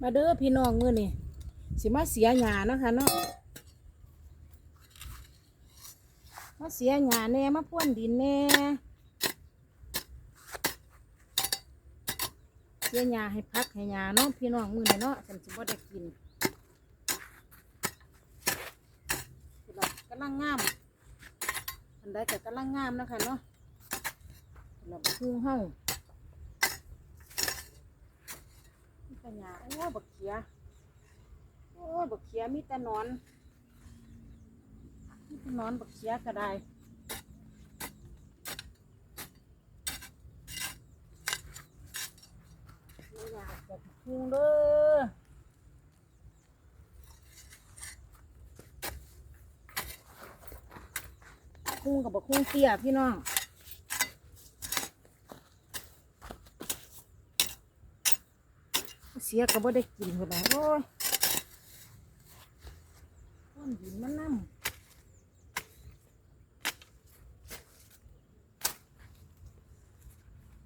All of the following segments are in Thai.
มาเด้อพี่น้องมื้อนี่สิมาเสียหญ้าเนาะค่ะเนาะมาเสียหญ้าแน่มาพ่วนดินแน่เสียหญ้าให้พักให้หญ้าเนาะพี่น้องมือนี้เนาะฉันสิบ่ได้กินพี่น้องกำลังงามอันใดก็กำลังงามนะคะเนาะเราพึ่งเฮา นี่ปัญญาโอ้บักเขียโอ้บักเขียมีแต่นอนมีแต่นอนบักเขียก็ได้อยากจะพุงเด้อพุงกับบักพุงเตี้ยพี่น้อง สียก็บ่ได้กินคนละโอ้ยต้นดินมันน้ำ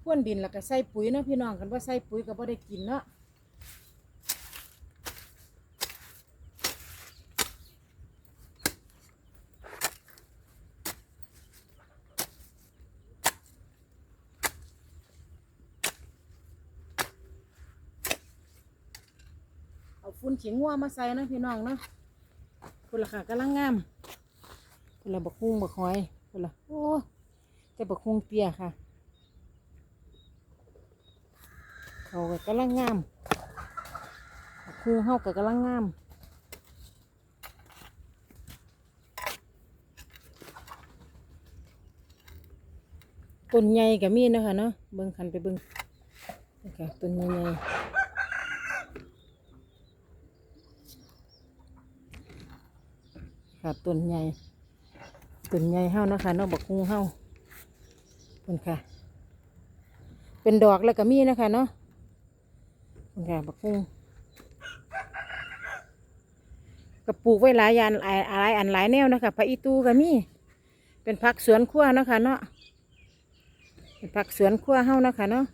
พ่วนดินแล้วก็ใส่ปุ๋ยเนาะพี่น้องกันว่าใส่ปุ๋ยก็บ่ได้กินเนาะ เอาฟุ้นเขียงงัวมาใส่นะพี่น้องเนาะคนละค่ะกำลังงามคนละบักฮุงบักหอยคนละโอ้แต่บักฮุ้งเตี้ยค่ะ เขาก็กำลังงามบักฮุงเฮาก็กำลังงามต้นใหญ่ก็มีนะคะเนาะเบิ่งคันไปเบิ่งนี่ค่ะต้นใหญ่ ค่ะต้นใหญ่ต้นใหญ่เฮาเนาะค่ะเนาะบักฮุงเฮาเพิ่นค่ะ เป็นดอกแล้วก็มีนะคะเนาะเพิ่นค่ะบักฮุงก็ปลูกไว้หลายอย่างหลายอันหลายแนวนะคะผักอีตูก็มี เป็นผักสวนครัวเนาะค่ะเนาะเป็นผักสวนครัวเฮาเนาะค่ะเนาะ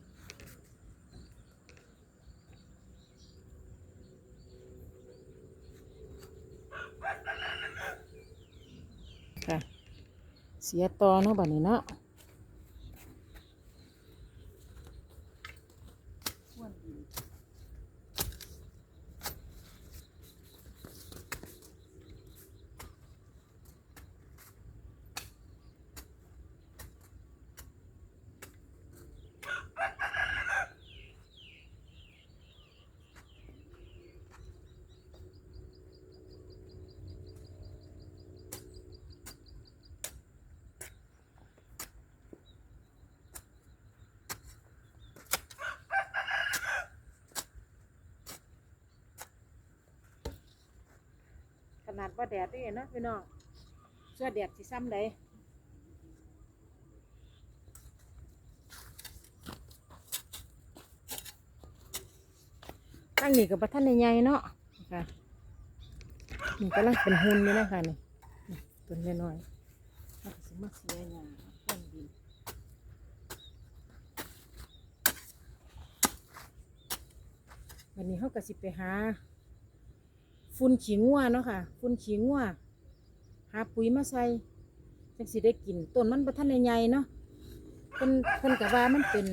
เสียต่อเนาะบัดนี้เนาะ นาดว่าแดดได้เนาะพี่น้องเสื้อแดดสิซ้ำใดตั้งนี่กับประท่านใหญ่เนาะค่ะนี่กำลังเป็นหุ่นอยู่นะคะนี่นี่ต้นน้อยๆเอาสิมาเสียหยาต้นดินวันนี้เขาก็สิไปหา ฝุ่นขี้งัวเนาะค่ะฝุ่นขี้งัวหาปุ๋ยมาใส่จังสิได้กินต้นมันบ่ทันใหญ่เนาะเพิ่นเพิ่นกะว่ามันเป็น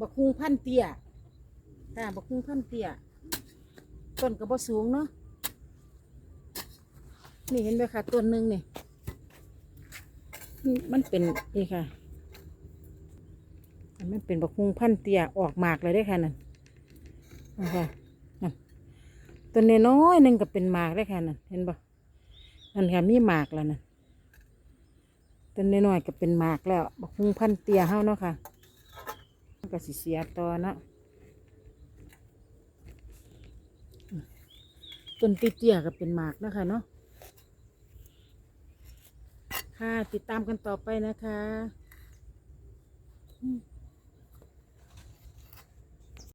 บักคุงพันเตี้ยค่ะบักคุงพันเตี้ยต้นก็บ่สูงเนาะนี่เห็นไหมค่ะต้นหนึ่งนี่มันเป็นนี่ค่ะมันเป็นบักคุงพันเตี้ยออกหมากเลยได้ค่ะนั่นนะคะ ตัวน้อยๆนึงก็เป็นหมากได้ค่ะนั่นเห็นปะนั่นค่ะมีหมากแล้วนั่นตัวน้อยๆก็เป็นหมากแล้วบักฮุงพันเตียเฮาเนาะค่ะมันก็สิเสียต่อเนาะต้นเตียก็เป็นหมากนะคะเนาะค่ะติดตามกันต่อไปนะคะ